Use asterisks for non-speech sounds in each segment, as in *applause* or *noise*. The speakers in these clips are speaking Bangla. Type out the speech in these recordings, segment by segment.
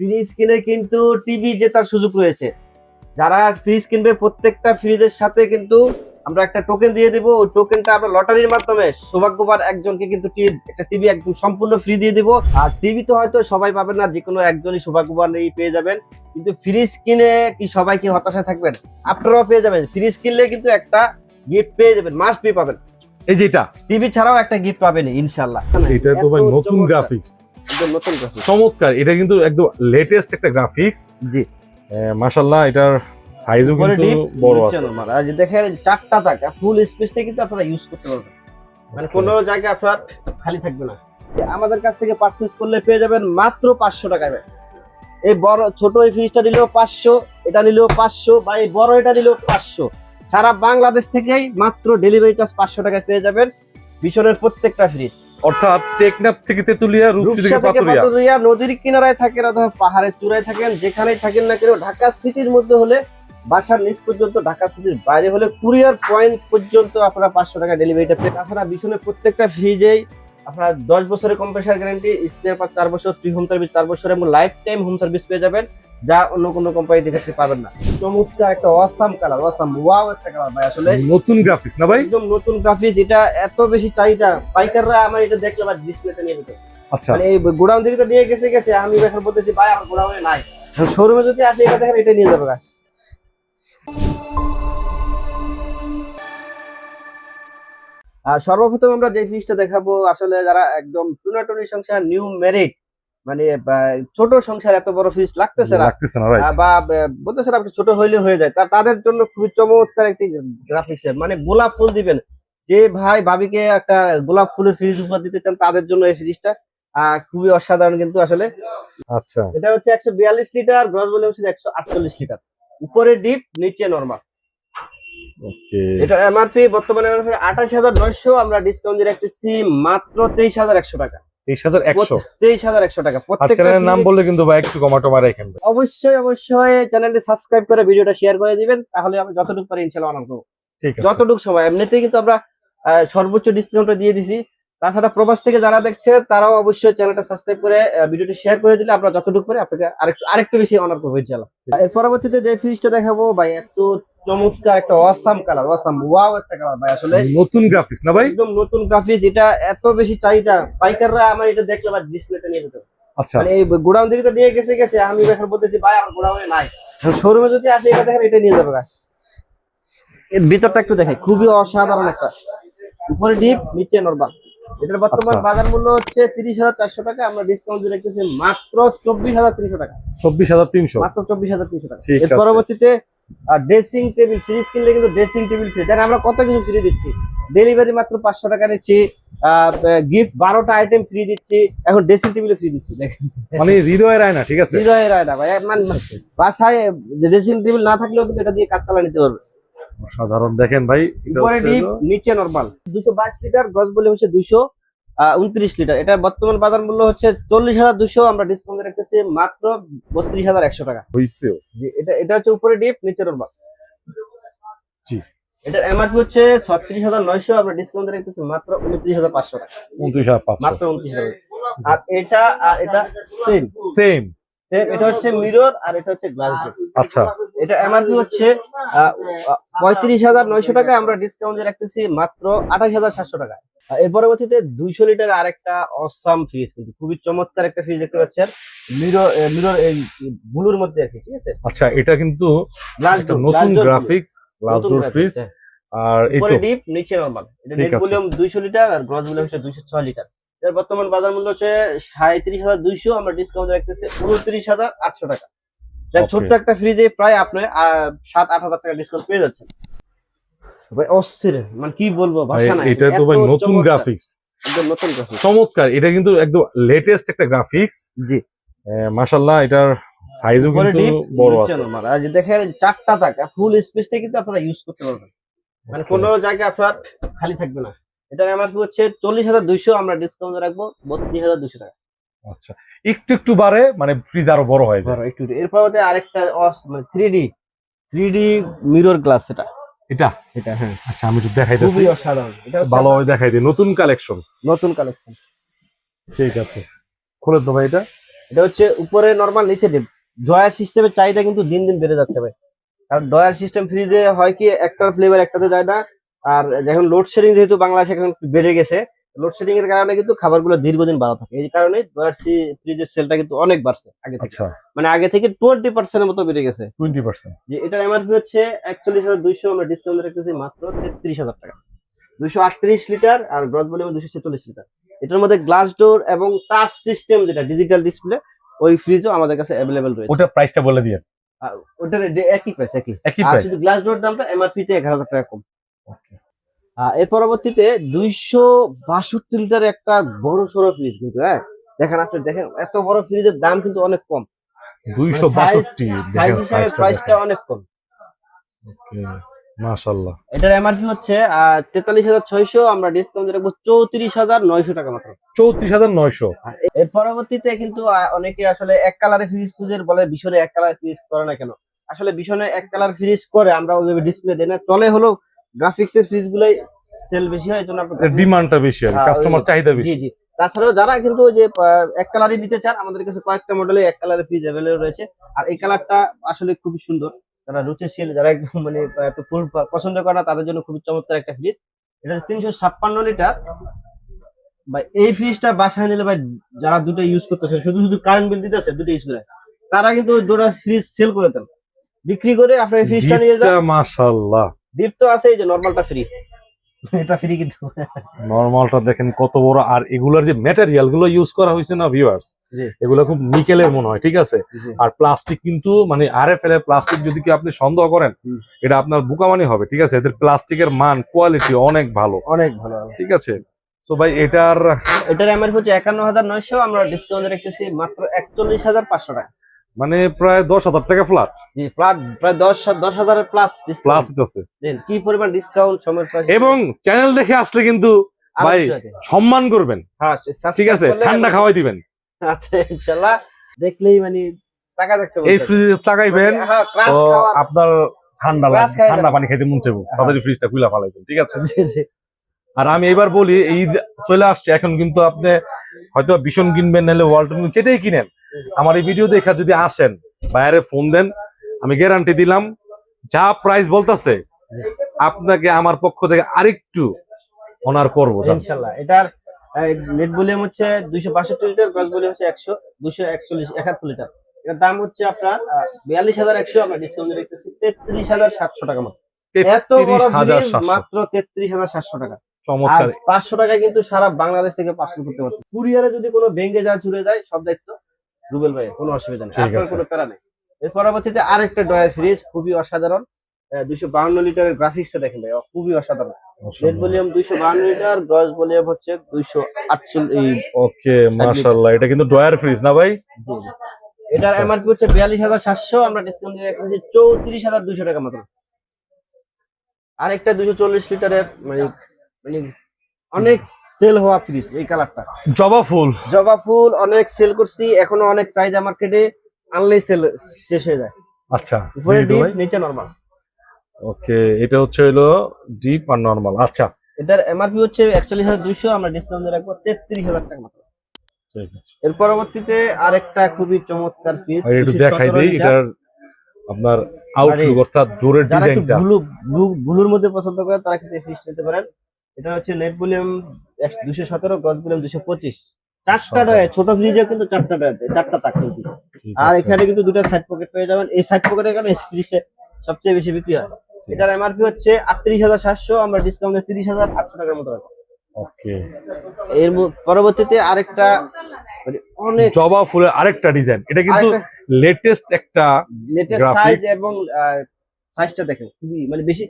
ফ্রিজ কিনে কিন্তু টিভি জেতার সুযোগ রয়েছে। যারা ফ্রিজ কিনবে প্রত্যেকটা ফ্রিজের সাথে কিন্তু আমরা একটা টোকেন দিয়ে দিব। ওই টোকেনটা আমরা লটারির মাধ্যমে সৌভাগ্যবান একজনকে কিন্তু একটা টিভি একদম সম্পূর্ণ ফ্রি দিয়ে দিব। আর টিভি তো হয়তো সবাই পাবেন না যে কোনো একজনই সৌভাগ্যবান এই পেয়ে যাবেন। কিন্তু ফ্রিজ কিনে কি সবাই কি হতাশায় থাকবেন? আপনারাও পেয়ে যাবেন। ফ্রিজ কিনলে কিন্তু একটা গিফট পেয়ে যাবেন মাস্ট পে পাবেন। এই যে এটা। টিভি ছাড়াও একটা গিফট পাবেন ইনশাল্লাহ। এটা তো ভাই নতুন গ্রাফিক্স একদম নতুন গ্রাফিক্স চমৎকার এটা কিন্তু একদম লেটেস্ট একটা গ্রাফিক্স জি। মাশাল্লাহ এটার সাইজও কিন্তু বড় আছে। আর যে দেখেন চারটা তাক ফুল স্পেসটা কিন্তু আপনারা ইউজ করতে পারবেন। মানে কোনো জায়গা আপনার খালি থাকবে না। আমাদের কাছ থেকে পারচেজ করলে পেয়ে যাবেন মাত্র পাঁচশো টাকায়। এই বড় ছোট এই ফ্রিজটা নিলেও পাঁচশো এটা নিলেও পাঁচশো বা এই বড় এটা নিলেও পাঁচশো। সারা বাংলাদেশ থেকেই মাত্র ডেলিভারি চার্জ পাঁচশো টাকায় পেয়ে যাবেন। ভীষণের প্রত্যেকটা ফ্রিজ অর্থাৎ টেকনাফ থেকে তেতুলিয়া রূপসী পাতুরিয়া নদীর কিনারায় থাকেন অথবা পাহাড়ের চূড়ায় থাকেন যেখানেই থাকেন না কেন ঢাকা সিটির মধ্যে হলে বাসার নিচ পর্যন্ত ঢাকা সিটির বাইরে হলে কুরিয়ার পয়েন্ট পর্যন্ত আপনারা পাঁচশো টাকা ডেলিভারিটা পেয়ে তাছাড়া ভীষণের প্রত্যেকটা ফ্রিজেই আপনার দশ বছরের কম্প্রেসার গ্যারান্টি স্পেয়ার পার চার বছর ফ্রি হোম সার্ভিস চার বছর এবং লাইফ টাইম হোম সার্ভিস পেয়ে যাবেন। যা অন্য কোনো কোম্পানি ক্ষেত্রে পাবেন না। চমৎকার একটা অসাম কালার অসাম ওয়াও একটা কালার ভাই আসলে নতুন গ্রাফিক্স না ভাই? একদম নতুন গ্রাফিক্স এটা এত বেশি চাহিদা। পাইকাররা আমার এটা দেখলে বা ডিসপ্লেটা নিয়ে যেত। আচ্ছা। মানে এই গোডাউন থেকে তো নিয়ে গেছে গেছে। আমি এখন বলতেছি ভাই আমার গোডাউনে নাই। শোরুমে যদি আসে এটা দেখেন এটা নিয়ে যাবে গা। আর সর্বপ্রথম আমরা যে ফ্রিজটা দেখাবো আসলে যারা একদম টুনাটুনি সংসার নিউ মেরিট মানে ছোট সংসার এত বড় ফ্রিজ লাগতেছে না। লাগতেছে না বা বা- বলতেছে না আপনি ছোট হইলে হয়ে যায়। তাদের জন্য খুবই চমৎকার একটি গ্রাফিক্স মানে গোলাপ ফুল দিবেন। যে ভাই ভাবিকে একটা গোলাপ ফুলের ফ্রিজ উপহার দিতে চান তাদের জন্য এই ফ্রিজটা খুবই অসাধারণ কিন্তু আসলে। আচ্ছা। এটা হচ্ছে একশো বিয়াল্লিশ লিটার গ্রস ভলিউম হচ্ছে একশো আটচল্লিশ লিটার। উপরে ডিপ নিচে নর্মাল এটা এমআরপি বর্তমানে আঠাশ হাজার নয়শো আমরা ডিসকাউন্ট দিয়ে রাখতেছি মাত্র তেইশ হাজার একশো টাকা। তেইশ হাজার একশো। তেইশ হাজার একশো টাকা। চ্যানেলের নাম বললে কিন্তু ভাই একটু অবশ্যই অবশ্যই চ্যানেলটি সাবস্ক্রাইব করে ভিডিওটা শেয়ার করে দিবেন তাহলে আমি যতটুকু পারি ইনশাল্লাহ অনার করব। ঠিক আছে। যতটুকু সময় এমনিতেই কিন্তু আমরা সর্বোচ্চ ডিসকাউন্টটা দিয়ে দিছি। তাছাড়া প্রবাস থেকে যারা দেখছে তারাও অবশ্যই চ্যানেলটা সাবস্ক্রাইব করে ভিডিওটি শেয়ার করে দিলে আমরা যতটুকু করে আপনাকে আরেকটু আরেকটু বেশি অনার করব ইনশাল্লাহ এর পরবর্তীতে যে ফ্রিজটা দেখাবো ভাই একটু চমৎকার একটা অসাম কালার অসাম ওয়াও একটা কালার ভাই আসলে নতুন গ্রাফিক্স না ভাই? একদম নতুন গ্রাফিক্স এটা এত বেশি চাহিদা। পাইকাররা আমার এটা দেখলে বা ডিসপ্লেটা নিয়ে যেত। আচ্ছা। মানে এই গোডাউন থেকে তো নিয়ে গেছে গেছে আমি এখন বলতেছি ভাই আমার গোডাউনে নাই। শোরুমে যদি আসে এটা দেখেন এটা নিয়ে যাবে। এর ভিতরটা একটু দেখাই খুবই অসাধারণ একটা। উপরে ডিপ নিচে নরমাল এটার বর্তমান আচ্ছা। বাজার মূল্য হচ্ছে তিরিশ হাজার চারশো টাকা। আমরা ডিসকাউন্ট দিয়ে রেখেছি মাত্র চব্বিশ হাজার তিনশো টাকা। চব্বিশ হাজার তিনশো। মাত্র চব্বিশ হাজার তিনশো টাকা। এর। পরবর্তীতে ড্রেসিং টেবিল ফ্রিজ কিনলে কিন্তু ড্রেসিং টেবিল ফ্রি দেখেন আমরা কত কিছু ফ্রি দিচ্ছি? ডেলিভারি মাত্র পাঁচশো টাকা নিচ্ছি। গিফট বারোটা আইটেম ফ্রি দিচ্ছি। এখন ড্রেসিং টেবিল ফ্রি দিচ্ছি দেখেন। মানে হৃদয়ের আয়না ঠিক আছে? হৃদয়ের আয়না ভাই। মানে বাসায় ড্রেসিং টেবিল না থাকলেও কিন্তু এটা দিয়ে কাজ চালা নিতে পারবে। সাধারণ দেখেন ভাই নিচে নরমাল দুশো বাইশ লিটার গজ বলে হচ্ছে দুশো উনত্রিশ লিটার। এটা বর্তমান বাজার মূল্য হচ্ছে চল্লিশ হাজার দুশো আমরা ডিসকাউন্ট রেখেছি মাত্র বত্রিশ হাজার একশো টাকা। এটা এটা হচ্ছে উপরে ডিপ নিচে নরমাল জি। এটার এমআরপি হচ্ছে ছত্রিশ হাজার নয়শো আমরা ডিসকাউন্ট রেখেছি মাত্র উনত্রিশ হাজার পাঁচশো টাকা। উনত্রিশ হাজার মাত্র উনত্রিশ হাজার। আর এটা আর এটা সেম সেম সেম এটা হচ্ছে মিরর আর এটা হচ্ছে গ্লাস আচ্ছা। এটা এমআরপি হচ্ছে পঁয়ত্রিশ হাজার নয়শো টাকা আমরা ডিসকাউন্ট দিয়ে রাখতেছি মাত্র আঠাশ হাজার সাতশো টাকা এর পরবর্তীতে দুইশো লিটার আরেকটা অসাম ফ্রিজ কিন্তু খুবই চমৎকার একটা ফ্রিজ দেখতে পাচ্ছেন। মিরর মিরর এই ব্লুর মধ্যে আর কি ঠিক আছে? আচ্ছা এটা কিন্তু নতুন গ্রাফিক্স গ্লাস ডোর ফ্রিজ আর এই তো ডিপ নিচে নরমাল এটা নেট ভলিউম দুইশো লিটার আর গ্রস ভলিউম হচ্ছে দুইশো ছয় লিটার। এর বর্তমান বাজার মূল্য হচ্ছে সাঁত্রিশ হাজার দুইশো আমরা ডিসকাউন্ট রাখতেছি উনত্রিশ হাজার আটশো টাকা। দেখ, Okay. ছোট্ট একটা ফ্রিজে প্রায় আপনি সাত আট হাজার টাকা ডিসকাউন্ট পেয়ে যাচ্ছেন। ভাই অস্থির। মানে কি বলব ভাষা নাই। এটা তো ভাই নতুন গ্রাফিক্স একদম নতুন গ্রাফিক্স চমৎকার। এটা কিন্তু একদম লেটেস্ট একটা গ্রাফিক্স জি। মাশাল্লাহ এটার সাইজও কিন্তু বড় আছে। আর দেখেন চারটা টাকা ফুল স্পেসটা কিন্তু আপনারা ইউজ করতে পারবেন। মানে. কোনো জায়গায় আপনার খালি থাকবে না। এটার এমআরপি হচ্ছে চল্লিশ হাজার দুইশো আমরা ডিসকাউন্ট রাখব বত্রিশ হাজার দুশো টাকা। আচ্ছা একটু একটু বাড়ে মানে ফ্রিজ আরও বড় হয়ে যায়। একটু এরপর আরেকটা অস- মানে three D three D mirror glass এটা। এটা? এটা হ্যাঁ। আচ্ছা আমি একটু দেখাইতেছি খুবই অসাধারণ। এটা ভালোভাবে দেখাই দিই। নতুন কালেকশন নতুন কালেকশন ঠিক আছে। খুলে তো ভাই এটা। এটা হচ্ছে উপরে নরমাল নিচে ডিপ ড্রয়ার সিস্টেমের চাহিদা কিন্তু দিন দিন বেড়ে যাচ্ছে ভাই। কারণ ড্রয়ার সিস্টেম ফ্রিজে হয় কি একটার ফ্লেভার একটাতে যায় না। আর এখন লোডশেডিং যেহেতু বাংলাদেশে এখন বেড়ে গেছে লোডশেডিং এর কারণে কিন্তু খাবারগুলো দীর্ঘদিন ভালো থাকে। এই কারণে ড্রয়ার ফ্রিজের সেলটা কিন্তু অনেক বাড়ছে আগে থেকে। আচ্ছা। মানে আগে থেকে টোয়েন্টি পার্সেন্টের মতো বেড়ে গেছে। টোয়েন্টি পার্সেন্ট যে এটার এমআরপি হচ্ছে একচল্লিশ হাজার দুইশো আমরা ডিসকাউন্ট রেখেছি মাত্র তেত্রিশ হাজার টাকা। দুইশো আটত্রিশ লিটার আর গ্রস ভলিউম দুশো ছেচল্লিশ লিটার। এটার মধ্যে গ্লাস ডোর এবং টাচ সিস্টেম যেটা ডিজিটাল ডিসপ্লে ওই ফ্রিজও আমাদের কাছে অ্যাভেলেবেল রয়েছে। ওটার প্রাইসটা বলে দিয়ে ওটার একই প্রাইস একই। একই আর প্রাইস গ্লাস ডোর দামটা এমআরপি তে এগারো হাজার টাকা কম। আহ, এর পরবর্তীতে দুইশো বাষট্টি লিটার একটা বড় সড়ো ফ্রিজ কিন্তু হ্যাঁ? দেখেন আপনি দেখেন এত বড় ফ্রিজের দাম কিন্তু অনেক কম। দুইশো বাষট্টি সাইজ হিসাবে প্রাইসটা অনেক কম। মাশাল্লাহ এটার এমআরপি হচ্ছে তেতাল্লিশ হাজার ছয়শো আমরা ডিসকাউন্ট রাখব চৌত্রিশ হাজার নয়শো টাকা মাত্র। চৌত্রিশ হাজার নয়শো। এর পরবর্তীতে কিন্তু অনেকে আসলে এক কালারে ফ্রিজ বলে এক কালার ফ্রিজ করে না কেন? আসলে এক কালার ফ্রিজ করে আমরা ওইভাবে ডিসপ্লে দেই না। চলে হলো গ্রাফিক্স এর ফ্রিজ গুলাই সেল বেশি হয় জন্য ডিমান্ডটা বেশি হ্যাঁ, কাস্টমার চাহিদা বেশি। জি। তাছাড়াও যারা কিন্তু যে এক কালারই নিতে চান আমাদের কাছে কয়েকটা মডেলে এক কালারের ফ্রিজ অ্যাভেলেবল রয়েছে। আর এই কালারটা আসলে খুবই সুন্দর। যারা রুচিশীল যারা একদম মানে এত ফুল পছন্দ করে না তাদের জন্য খুবই চমৎকার একটা ফ্রিজ এটা তিনশো ছাপ্পান্ন লিটার ভাই এই ফ্রিজটা বাসায় নিলে ভাই যারা দুটো ইউজ করতেছে শুধু শুধু কারেন্ট বিল দিতেছে দুটো ইউজ করে তারা কিন্তু দুটো ফ্রিজ সেল করে দেন। বিক্রি করে আপনার এই ফ্রিজটা নিয়ে যান। মাশাল্লাহ ডিপ তো আছে এই যে নর্মালটা ফ্রি *laughs* এটা ফ্রি কিন্তু। নর্মালটা দেখেন কত বড়। আর এগুলোর যে ম্যাটেরিয়ালগুলো ইউজ করা হয়েছে না ভিউয়ার্স এগুলো খুব নিকেলের মনে হয় ঠিক আছে? আর প্লাস্টিক কিন্তু মানে আর এফ এল এর প্লাস্টিক যদি কি আপনি সন্দেহ করেন এটা আপনার বুকামানি হবে ঠিক আছে? এদের প্লাস্টিকের মান কোয়ালিটি অনেক ভালো। অনেক ভালো ঠিক আছে? সো ভাই এটার এটার এমআরপি হচ্ছে একান্ন হাজার নয়শো আমরা ডিসকাউন্ট রেখেছি মাত্র একচল্লিশ হাজার পাঁচশো টাকা। মানে প্রায় দশ হাজার টাকা ফ্ল্যাট জি ফ্ল্যাট প্রায় দশ দশ হাজারের প্লাস প্লাস ডিসকাউন্ট কি পরিমাণ ডিসকাউন্ট সময়ের প্রাইস এবং চ্যানেল দেখে আসলে কিন্তু ভাই, সম্মান করবেন। হ্যাঁ ঠিক আছে ঠান্ডা খাওয়াই দিবেন। আচ্ছা ইনশাল্লাহ। দেখলেই মানে টাকা দেখতে এই বলছেন। ফ্রিজে তাকাইবেন হ্যাঁ আপনার ঠান্ডা ঠান্ডা পানি খেতে মন চাইব। তাড়াতাড়ি ফ্রিজটা খুলে ফেলাইবেন ঠিক আছে। আর আমি এবার বলি এই চলে আসছে এখন কিন্তু আপনি হয়তো ভীষণ কিনবেন নাহলে ওয়ালটন যেটাই কিনেন আমার এই ভিডিও দেখা যদি আসেন বাইরে ফোন দেন আমি গ্যারান্টি দিলাম যা প্রাইস বলতেছে আপনাকে আমার পক্ষ থেকে আরেকটু অনার করব জান। ইনশাল্লাহ। এটার নেট ভলিউম হচ্ছে দুইশো বাষট্টি লিটার গ্রস ভলিউম হচ্ছে একশো দুশো একচল্লিশ একাত্তর লিটার এটার দাম হচ্ছে আপনার বিয়াল্লিশ হাজার একশো আমরা ডিসকাউন্ট রেখেছি তেত্রিশ হাজার সাতশো টাকা মাত্র। এত বড় তেত্রিশ হাজার ফ্রিজ সাতশো। মাত্র তেত্রিশ হাজার সাতশো টাকা। পাঁচশো টাকায় কিন্তু সারা বাংলাদেশ থেকে পার্সেল করতে পারছে। কুরিয়ারে যদি কোনো ভেঙে যায় চুরে যায় সব দায়িত্ব। রুবেল ভাই কোনো অসুবিধা নেই। আপনার কোনো প্যারা নেই। এর পরবর্তীতে আরেকটা ডয়ার ফ্রিজ খুবই অসাধারণ। দুইশো বাউন্ন লিটারের গ্রাফিক্সটা দেখেন ভাই খুবই অসাধারণ। নেট ভলিউম দুইশো বাউন্ন লিটার গ্রস ভলিউম হচ্ছে দুইশো আটচল্লিশ। ওকে মাশাআল্লাহ এটা কিন্তু ডয়ার ফ্রিজ না ভাই? এটার আচ্ছা। এমআরপি হচ্ছে বিয়াল্লিশ হাজার সাতশো আমরা ডিসকাউন্ট দিয়ে রেখেছি চৌত্রিশ হাজার দুশো টাকা মাত্র। আরেকটা দুশো চল্লিশ লিটারের মানে মানে অনেক সেল হওয়া ফ্রিজ এই কালারটা জবা ফুল। জবা ফুল অনেক সেল করছি এখনও অনেক চাহিদা মার্কেটে আনলেই সেল শেষ হয়ে যায়। আচ্ছা উপরে ডিপ নিচে নরমাল ওকে এটা হচ্ছে হলো ডিপ আর নরমাল আচ্ছা। এটার এমআরপি হচ্ছে একচল্লিশ হাজার দুইশো আমরা ডিসকাউন্ট দিয়ে রাখব তেত্রিশ হাজার টাকা মাত্র ঠিক আছে। এর পরবর্তীতে আরেকটা খুবই চমৎকার ফ্রিজ একটু দেখাই দেই এটার আপনার আউটলুক অর্থাৎ ডোরের ডিজাইনটা ব্লু ব্লু ব্লুর মধ্যে পছন্দ করে তারা কিন্তু ফ্রিজ নিতে পারেন। এটা হচ্ছে নেট ভলিউম দুশো সতেরো গজ ভলিউম দুশো পঁচিশ। চারটা। ডয় ছোট ফ্রিজে কিন্তু চারটা ডয় চারটা তাক কিন্তু আর এখানে কিন্তু দুটো সাইড পকেট পেয়ে যাবেন। এই সাইড পকেটের কারণে এই ফ্রিজটা সবচেয়ে বেশি বিক্রি হয়। এটার এমআরপি হচ্ছে আটত্রিশ হাজার সাতশো আমরা ডিসকাউন্টে তিরিশ হাজার আটশো টাকার মতো রাখব। ওকে। এর পরবর্তীতে আরেকটা মানে অনেক জবা ফুলের আরেকটা ডিজাইন এটা কিন্তু লেটেস্ট একটা লেটেস্ট সাইজ এবং সাইজটা দেখেন। খুবই মানে বেশি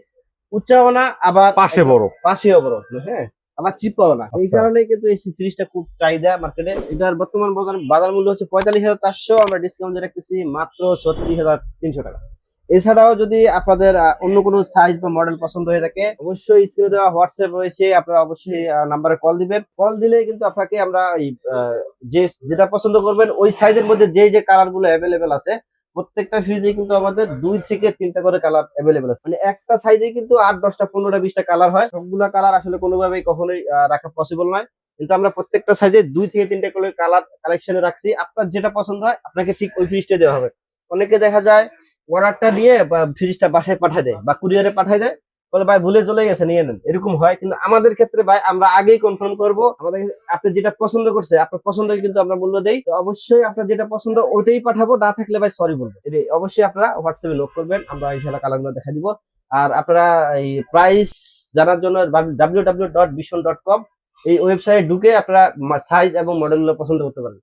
উচ্চাও না আবার পাশে বড়। পাশেও বড় হ্যাঁ? আবার চিপাও না। এই আচ্ছা। কারণে কিন্তু এই ফ্রিজটা খুব চাহিদা মার্কেটে এটার বর্তমান বাজার বাজার মূল্য হচ্ছে পঁয়তাল্লিশ হাজার চারশো আমরা ডিসকাউন্ট রাখতেছি মাত্র ছত্রিশ হাজার তিনশো টাকা। এছাড়াও যদি আপনাদের অন্য কোনো সাইজ বা মডেল পছন্দ হয়ে থাকে অবশ্যই স্ক্রিনে দেওয়া হোয়াটসঅ্যাপ রয়েছে আপনারা অবশ্যই নাম্বারে কল দিবেন। কল দিলে কিন্তু আপনাকে আমরা যে যেটা পছন্দ করবেন ওই সাইজের মধ্যে যে যে কালারগুলো অ্যাভেলেবেল আছে প্রত্যেকটা সিরিজে কিন্তু আমাদের দুই থেকে তিনটা করে কালার অ্যাভেলেবেল আছে। মানে একটা সাইজে কিন্তু আট, দশটা, পনেরোটা, বিশটা কালার হয়। সবগুলো কালার আসলে কোনোভাবেই কখনোই রাখা পসিবল নয়। কিন্তু আমরা প্রত্যেকটা সাইজে দুই থেকে তিনটা করে কালার কালেকশনে রাখছি। আপনার যেটা পছন্দ হয়, আপনাকে ঠিক ওই ফ্রিজটা দেওয়া হবে। অনেকে দেখা যায় অর্ডারটা দিয়ে বা ফ্রিজটা বাসায় পাঠায় দেয় বা কুরিয়ারে পাঠায় দেয়। বলে, ভাই, ভুলে চলে গেছে, নিয়ে নেন। এরকম হয়, কিন্তু আমাদের ক্ষেত্রে, ভাই, আমরা আগেই কনফার্ম করব। আমাদের আপনি যেটা পছন্দ করছে, আপনার পছন্দ কিন্তু আমরা মূল্য দেই। তো অবশ্যই আপনার যেটা পছন্দ, ওইটাই পাঠাবো। না থাকলে, ভাই সরি বলব। এটাই অবশ্যই আপনারা হোয়াটসঅ্যাপে নোট করবেন, আমরা ইনশাল্লাহ কালারগুলো দেখা দিব। আর আপনারা এই প্রাইস জানার জন্য W W dot vision dot com এই ওয়েবসাইটে ঢুকে আপনারা সাইজ এবং মডেলগুলো পছন্দ করতে পারেন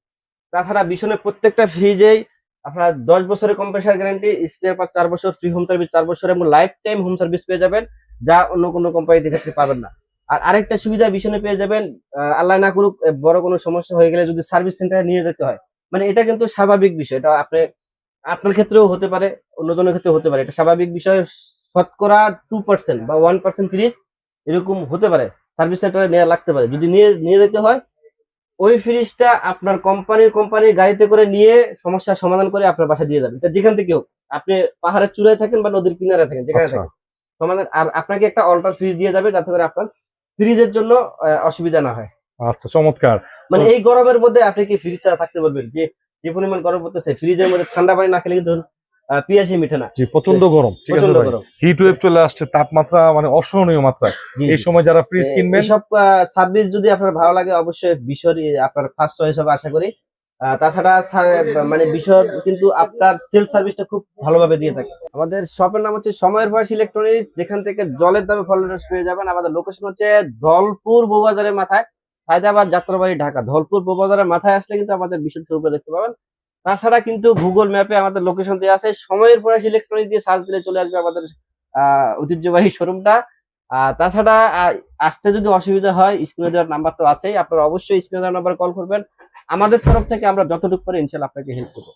তাছাড়া বিশনের প্রত্যেকটা ফ্রিজেই আপনারা দশ বছরের কম্প্রেসার গ্যারান্টি স্পেয়ার পার্ট চার বছর ফ্রি হোম সার্ভিস চার বছর এবং লাইফ টাইম হোম সার্ভিস পেয়ে যাবেন, যা অন্য কোনো কোম্পানিতে ক্ষেত্রে পাবেন না। আর আরেকটা সুবিধা বিশনে পেয়ে যাবেন আল্লাহ না করুক বড় কোনো সমস্যা হয়ে গেলে যদি সার্ভিস সেন্টারে নিয়ে যেতে হয়। মানে এটা কিন্তু স্বাভাবিক বিষয়, এটা আপনি, আপনার ক্ষেত্রেও হতে পারে, অন্য অন্যজনের ক্ষেত্রেও হতে পারে। এটা স্বাভাবিক বিষয়, শতকরা টু পার্সেন্ট বা ওয়ান পার্সেন্ট ফ্রিজ এরকম হতে পারে। সার্ভিস সেন্টারে নেওয়া লাগতে পারে। যদি নিয়ে নিয়ে যেতে হয় ওই ফ্রিজটা আপনার কোম্পানির কোম্পানির গাড়িতে করে নিয়ে সমস্যার সমাধান করে আপনার বাসা দিয়ে যাবেন যেখান থেকে হোক। আপনি পাহাড়ের চূড়ায় থাকেন বা নদীর কিনারে থাকেন যেখানে আচ্ছা। থাকেন। সমাধান আর আপনাকে একটা অল্টার ফ্রিজ দিয়ে যাবে যাতে করে আপনার ফ্রিজের জন্য অসুবিধা না হয়। আচ্ছা চমৎকার। মানে এই গরমের মধ্যে আপনি কি ফ্রিজ ছাড়া থাকতে পারবেন? যে যে পরিমাণ গরম পড়তেছে ফ্রিজের মধ্যে ঠান্ডা পানি না খেলে কিন্তু পিয়াসি মিঠে না। জি প্রচণ্ড গরম ঠিক আছে গরম। হিট ওয়েভ চলে আসছে তাপমাত্রা মানে অসহনীয় মাত্রা এই সময় যারা ফ্রিজ কিনবেন এইসব সার্ভিস যদি আপনার ভালো লাগে অবশ্যই বিশর আপনার ফার্স্ট চয়েস হবে আশা করি। তাছাড়া মানে বিশর কিন্তু আপনার সেল সার্ভিসটা খুব ভালোভাবে দিয়ে থাকে। আমাদের শপের নাম হচ্ছে সময়ের বয়স ইলেকট্রনিক্স যেখান থেকে জলের দামে ফল পেয়ে যাবেন। আমাদের লোকেশন হচ্ছে ধলপুর বৌবাজারের মাথায় সায়দাবাদ যাত্রাবাড়ি ঢাকা। ধলপুর বৌবাজারের মাথায় আসলে কিন্তু আমাদের বিশদ স্বরূপে দেখতে পাবেন। তাছাড়া কিন্তু গুগল ম্যাপে আমাদের লোকেশন দেওয়া আছে। সময়ের পরে ইলেকট্রনিক দিয়ে সার্চ দিলে চলে আসবে আমাদের ঐতিহ্যবাহী শোরুমটা তাছাড়া আসতে যদি অসুবিধা হয় স্ক্রিনে দেওয়ার নাম্বার তো আছেই। আপনারা অবশ্যই স্ক্রিনে দেওয়ার নাম্বার কল করবেন। আমাদের তরফ থেকে আমরা যতটুকু পারি ইনশাল্লাহ আপনাকে হেল্প করব।